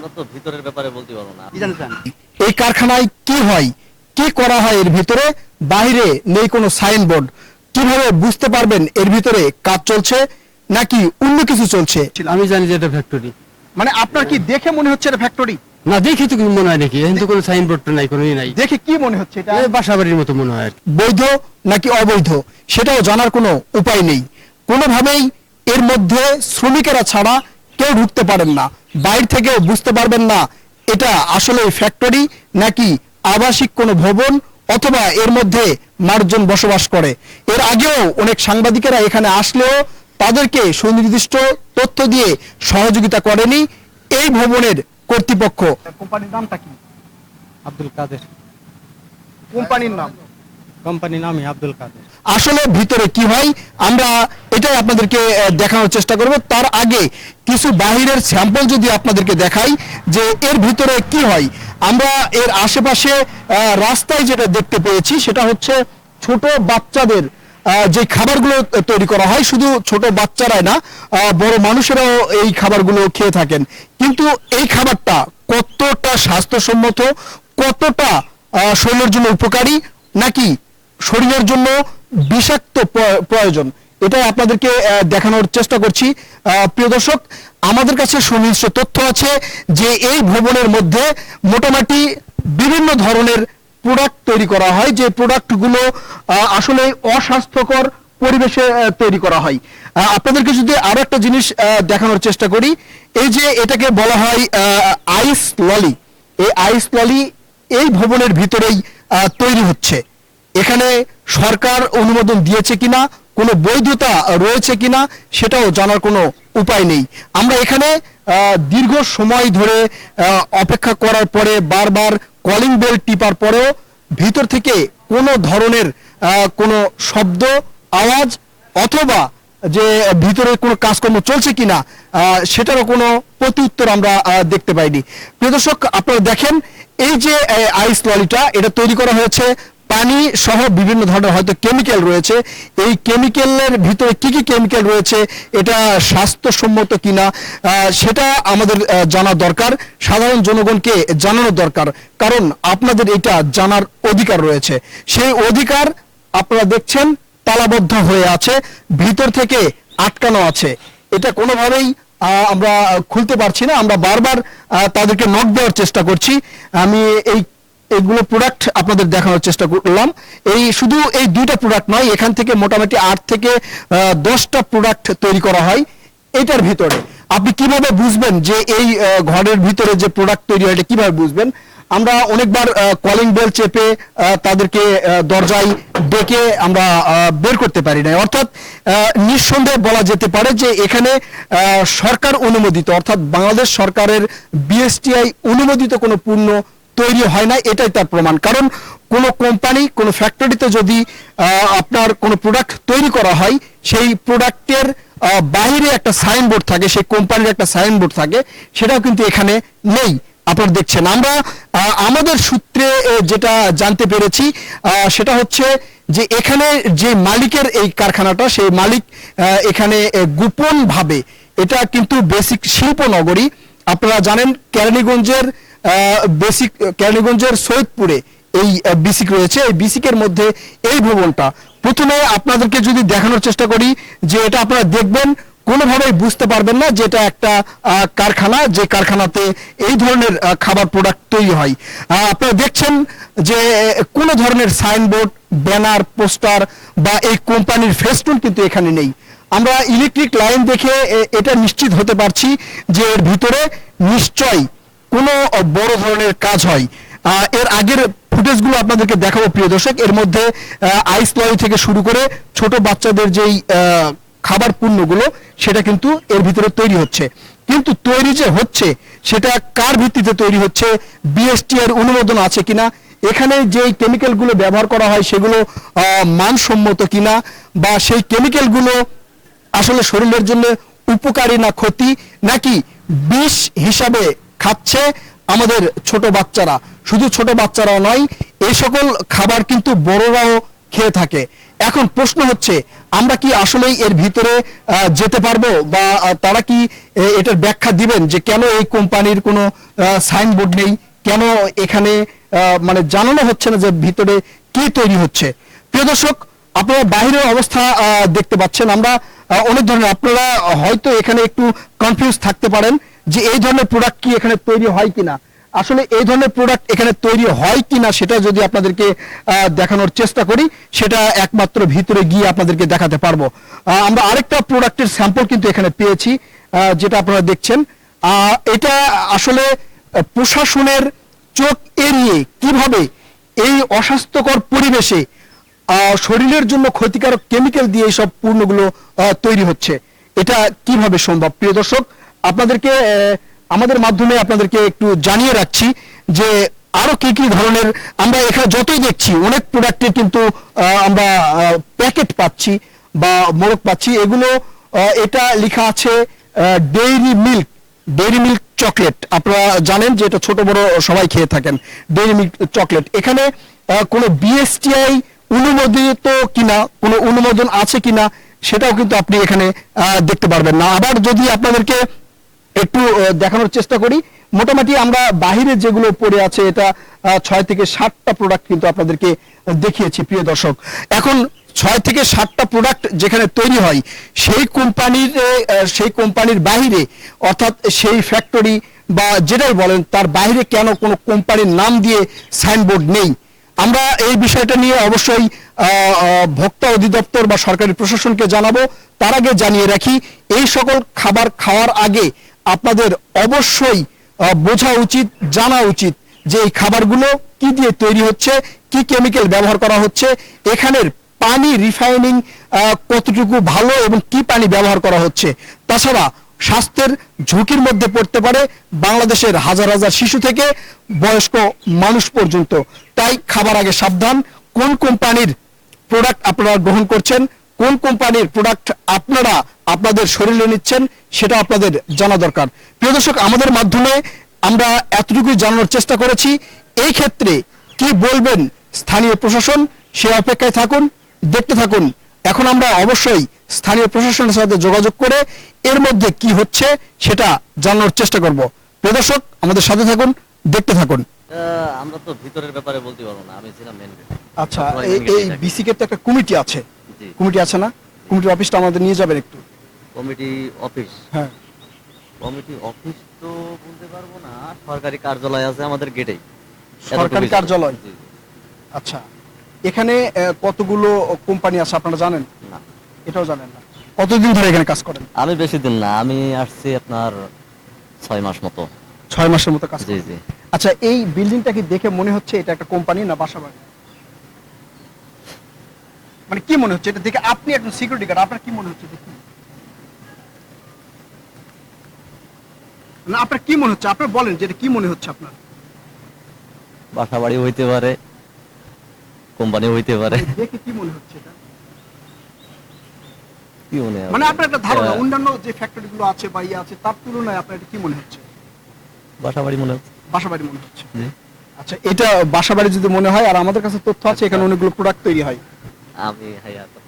আমরা তো ভিতরের ব্যাপারে বলতে পারব না। কি জানতে চান এই কারখানায় কি হয় কি করা হয় এর ভিতরে? বাইরে নেই কোনো সাইনবোর্ড। কীভাবে বুঝতে পারবেন এর ভিতরে কাজ চলছে নাকি অন্য কিছু চলছে? আমি জানি যে এটা ফ্যাক্টরি মানে আপনার কি দেখে মনে হচ্ছে এটা ফ্যাক্টরি না দেখি তো কিছু মনে হয় নাকি? কিন্তু কোনো সাইনবোর্ড নাই কোনো নাই। দেখে কি মনে হচ্ছে এটা? এই বাসা বাড়ির মতো মনে হয় বৈধ নাকি অবৈধ? সেটাও জানার কোনো উপায় নেই। কোনোভাবেই এর মধ্যে শ্রমিকেরা ছাড়া কেউ ঢুকতে পারেন না। বাইরে থেকেও বুঝতে পারবেন না এটা আসলে ফ্যাক্টরি নাকি আবাসিক কোনো ভবন অথবা এর মধ্যে মানুষজন বসবাস করে। এর আগেও অনেক সাংবাদিকেরা এখানে আসলেও তাদেরকে সুনির্দিষ্ট তথ্য দিয়ে সহযোগিতা করেনি এই ভবনের কর্তৃপক্ষ। কোম্পানির নামটা কি? আব্দুল কাদের। কোম্পানির নাম। কোম্পানির নামই আব্দুল কাদের। আসলে ভিতরে কি হয়, আমরা এটাই আপনাদেরকে দেখানোর চেষ্টা করব। তার আগে কিছু বাহিরের স্যাম্পল যদি আপনাদেরকে দেখাই, যে এর ভিতরে কি হয়, আমরা এর আশেপাশে রাস্তায় যেটা দেখতে পেয়েছি, সেটা হচ্ছে ছোট বাচ্চাদের যে খাবারগুলো তৈরি করা হয়, শুধু ছোট বাচ্চারাই না বড় মানুষেরাও এই খাবারগুলো খেয়ে থাকেন। কিন্তু এই খাবারটা কতটা স্বাস্থ্যসম্মত, কতটা শরীরের জন্য উপকারী, নাকি শরীরের জন্য বিষাক্ত প্রয়োজন। এটাই আপনাদেরকে দেখানোর চেষ্টা করছি। প্রিয় দর্শক, আমাদের কাছে সুনির্দিষ্ট তথ্য আছে যে এই ভবনের মধ্যে মোটামুটি বিভিন্ন ধরনের প্রোডাক্ট তৈরি করা হয়, যে প্রোডাক্টগুলো আসলে অস্বাস্থ্যকর পরিবেশে তৈরি করা হয়। আপনাদেরকে যদি আরও একটা জিনিস দেখানোর চেষ্টা করি, এই যে এটাকে বলা হয় আইস ললি। এই আইস ললি এই ভবনের ভিতরেই তৈরি হচ্ছে। এখানে সরকার অনুমোদন দিয়েছে কিনা, কোনো বৈধতা রয়েছে কিনা, সেটাও জানার কোনো উপায় নেই। আমরা এখানে দীর্ঘ সময় ধরে অপেক্ষা করার পরে বারবার কলিং বেল টিপার পরেও ভিতর থেকে কোনো ধরনের কোনো শব্দ, আওয়াজ অথবা যে ভিতরে কোনো কাজকর্ম চলছে কিনা সেটারও কোনো প্রতি উত্তর আমরা দেখতে পাইনি। প্রিয় দর্শক, আপনারা দেখেন, এই যে আইস ললিটা এটা তৈরি করা হয়েছে পানি সহ বিভিন্ন ধরনের হয়তো কেমিক্যাল রয়েছে। এই কেমিক্যালের ভিতরে কি কি কেমিক্যাল রয়েছে, এটা স্বাস্থ্যসম্মত কিনা সেটা আমাদের জানা দরকার। সাধারণ জনগণকে জানানো দরকার, কারণ আপনাদের এটা জানার অধিকার রয়েছে। সেই অধিকার আপনারা দেখছেন, তালাবদ্ধ হয়ে আছে, ভিতর থেকে আটকানো আছে। এটা কোনোভাবেই আমরা খুলতে পারছি না। আমরা বারবার তাদেরকে নক দেওয়ার চেষ্টা করছি। আমি এই এইগুলো প্রোডাক্ট আপনাদের দেখানোর চেষ্টা করলাম। এই শুধু এই দুইটা প্রোডাক্ট নয়, এখান থেকে মোটামুটি আট থেকে দশটা প্রোডাক্ট তৈরি করা হয় এটার ভিতরে। আপনি কীভাবে বুঝবেন যে এই ঘরের ভিতরে যে প্রোডাক্ট তৈরি হয়, এটা কীভাবে বুঝবেন? আমরা অনেকবার কলিং বেল চেপে তাদেরকে দরজায় ডেকে আমরা বের করতে পারি না অর্থাৎ নিঃসন্দেহে বলা যেতে পারে যে এখানে সরকার অনুমোদিত, অর্থাৎ বাংলাদেশ সরকারের বিএসটিআই অনুমোদিত কোনো পূর্ণ তৈরি হয় না এটাই তার প্রমাণ। কারণ কোনো কোম্পানি কোনো ফ্যাক্টরিতে যদি আপনার কোনো প্রোডাক্ট তৈরি করা হয়, সেই প্রোডাক্টের বাইরে একটা সাইনবোর্ড থাকে, সেই কোম্পানির একটা সাইনবোর্ড থাকে, সেটাও কিন্তু এখানে নেই। আপনারা দেখছেন। আমরা আমাদের সূত্রে যেটা জানতে পেরেছি সেটা হচ্ছে যে এখানে যে মালিকের এই কারখানাটা, সেই মালিক এখানে গোপন ভাবে এটা কিন্তু বেসিক শিল্প নগরী আপনারা জানেন, কেরানীগঞ্জের বেসিক কেরানীগঞ্জের সৈয়দপুরে এই বিসিক রয়েছে। এই বিসিকের মধ্যে এই ভবনটা, প্রথমে আপনাদেরকে যদি দেখানোর চেষ্টা করি যে এটা আপনারা দেখবেন, কোনোভাবেই বুঝতে পারবেন না যে এটা একটা কারখানা, যে কারখানাতে এই ধরনের খাবার প্রোডাক্ট তৈরি হয়। আপনারা দেখছেন যে, কোনো ধরনের সাইনবোর্ড ব্যানার পোস্টার বা এই কোম্পানির ফেস্টুন কিন্তু এখানে নেই। আমরা ইলেকট্রিক লাইন দেখে এটা নিশ্চিত হতে পারছি যে এর ভিতরে নিশ্চয়ই কোনো বড় ধরনের কাজ হয়। এর আগের ফুটেজগুলো আপনাদেরকে দেখাবো, প্রিয় দর্শক। এর মধ্যে আইস লরি থেকে শুরু করে ছোট বাচ্চাদের যেই খাবার পণ্যগুলো, সেটা কিন্তু এর ভিতরে তৈরি হচ্ছে। কিন্তু তৈরি যে হচ্ছে, সেটা কার ভিত্তিতে তৈরি হচ্ছে বিএসটি এর অনুমোদন আছে কিনা, এখানে যে কেমিক্যালগুলো ব্যবহার করা হয়, সেগুলো মানসম্মত কিনা, বা সেই কেমিক্যালগুলো আসলে শরীরের জন্য উপকারী না ক্ষতি, নাকি বিষ হিসাবে খাচ্ছে আমাদের ছোট বাচ্চারা। শুধু ছোট বাচ্চারাও নয়, এই সকল খাবার কিন্তু বড়রাও খেয়ে থাকে। এখন প্রশ্ন হচ্ছে, আমরা কি আসলেই এর ভিতরে যেতে পারব বা তারা কি এটার ব্যাখ্যা দিবেন যে কেন এই কোম্পানির কোনো সাইনবোর্ড নেই? কেন এখানে মানে জানানো হচ্ছে না যে ভিতরে কি তৈরি হচ্ছে? প্রিয় দর্শক, আপনারা বাইরের অবস্থা দেখতে পাচ্ছেন। আমরা অনেক ধরনের, আপনারা হয়তো এখানে একটু কনফিউজ থাকতে পারেন। যে এই ধরনের প্রোডাক্ট কি এখানে তৈরি হয় কিনা? আসলে এই ধরনের প্রোডাক্ট এখানে তৈরি হয় কিনা সেটা যদি আপনাদেরকে দেখানোর চেষ্টা করি, সেটা একমাত্র ভিতরে গিয়ে আপনাদেরকে দেখাতে পারব। আমরা আরেকটা প্রোডাক্টের স্যাম্পল কিন্তু এখানে পেয়েছি যেটা আপনারা দেখছেন। এটা আসলে প্রশাসনের চোখ এড়িয়ে কীভাবে এই অস্বাস্থ্যকর পরিবেশে শরীরের জন্য ক্ষতিকারক কেমিক্যাল দিয়ে এইসব পূর্ণগুলো তৈরি হচ্ছে, এটা কীভাবে সম্ভব? প্রিয় দর্শক আপনাদেরকে আমাদের মাধ্যমে আপনাদেরকে একটু জানিয়ে রাখছি যে আরও কি কি ধরনের আমরা এখানে যতই দেখছি, অনেক প্রোডাক্টের কিন্তু আমরা প্যাকেট পাচ্ছি বা মোড়ক পাচ্ছি। এগুলো এটা লেখা আছে dairy milk dairy milk chocolate আপনারা জানেন যে এটা ছোট বড় সবাই খেয়ে থাকেন ডেইরি মিল্ক চকলেট এখানে কোনো বিএসটিআই অনুমোদিত কিনা, কোনো অনুমোদন আছে কিনা, সেটাও কিন্তু আপনি এখানে দেখতে পারবেন না। আবার যদি আপনাদেরকে একটু দেখানোর চেষ্টা করি। মোটামুটি আমরা বাহিরে যেগুলো পড়ে আছে, এটা ছয় থেকে সাতটা প্রোডাক্ট কিন্তু আপনাদেরকে দেখিয়েছি, প্রিয় দর্শক। এখন ছয় থেকে সাতটা প্রোডাক্ট যেখানে তৈরি হয়, সেই কোম্পানির সেই কোম্পানির বাহিরে, অর্থাৎ সেই ফ্যাক্টরি বা যেটাই বলেন, তার বাইরে কেন কোনো কোম্পানির নাম দিয়ে সাইনবোর্ড নেই? আমরা এই বিষয়টা নিয়ে অবশ্যই ভোক্তা অধিদপ্তর বা সরকারি প্রশাসনকে জানাব। তার আগে জানিয়ে রাখি, এই সকল খাবার খাওয়ার আগে আপনাদের অবশ্যই বোঝা উচিত, জানা উচিত যে এই খাবারগুলো কি দিয়ে তৈরি হচ্ছে, কি কেমিক্যাল ব্যবহার করা হচ্ছে, এখানের পানি রিফাইনিং কতটুকু ভালো এবং কি পানি ব্যবহার করা হচ্ছে। তাছাড়া স্বাস্থ্যের ঝুঁকির মধ্যে পড়তে পারে, বাংলাদেশের হাজার হাজার শিশু থেকে বয়স্ক মানুষ পর্যন্ত। তাই খাবার আগে সাবধান, কোন কোম্পানির প্রোডাক্ট আপনারা গ্রহণ করছেন কোন কোম্পানির প্রোডাক্ট আপনারা আপনাদের শরীরে নিচ্ছেন সেটা আপনাদের জানা দরকার। প্রিয় দর্শক আমাদের মাধ্যমে আমরা এতটুকুই জানানোর চেষ্টা করেছি। এই ক্ষেত্রে কি বলবেন স্থানীয় প্রশাসন? সে অপেক্ষায় থাকুন দেখতে থাকুন। এখন আমরা অবশ্যই স্থানীয় প্রশাসনের সাথে যোগাযোগ করে এর মধ্যে কি হচ্ছে সেটা জানানোর চেষ্টা করব। প্রিয় দর্শক আমাদের সাথে থাকুন দেখতে থাকুন। আমরা তো ভিতরের ব্যাপারে বলতে পারব না আমি ছিলাম মেন আচ্ছা এই। বিসিকের তো একটা কমিটি আছে। কমিটি আছে না? কমিটির অফিসটা আমাদের নিয়ে যাবেন একটু। Committee office? হ্যাঁ। কমিটি অফিস তো বলতে পারব না। সরকারি কার্যালয় আছে আমাদের গেটেই। সরকারি কার্যালয়? আচ্ছা। এখানে কতগুলো কোম্পানি আছে আপনারা জানেন? না। এটাও জানেন না। কতদিন ধরে এখানে কাজ করেন? আমি বেশি দিন না। আমি আসছি আপনার ছয় মাস মতো। ছয় মাসের মতো কাজ জি জি। আচ্ছা এই বিল্ডিংটা কি দেখে মনে হচ্ছে এটা একটা কোম্পানি না বাসা বাড়ি? মানে কি মনে হচ্ছে? এটা দেখে আপনি একজন সিকিউরিটি গার্ড আপনার কি মনে হচ্ছে দেখি? না আপনার কি মনে হচ্ছে? আপনার বলেন যে এটা কি মনে হচ্ছে আপনার? বাসা বাড়ি হইতে পারে কোম্পানি হইতে পারে। দেখে কি মনে হচ্ছে এটা? কি মনে হয় মানে আপনার একটা ধারণা অন্যান্য যে ফ্যাক্টরি গুলো আছে বা ইয়ে আছে তার তুলনায় আপনার এটা কি মনে হচ্ছে? বাসা বাড়ি মনে হচ্ছে। বাসা বাড়ি মনে হচ্ছে। আচ্ছা এটা বাসা বাড়ি যদি মনে হয় আর আমাদের কাছে তথ্য আছে এখানে অনেকগুলো প্রোডাক্ট তৈরি হয়। আমি হাইয়া তো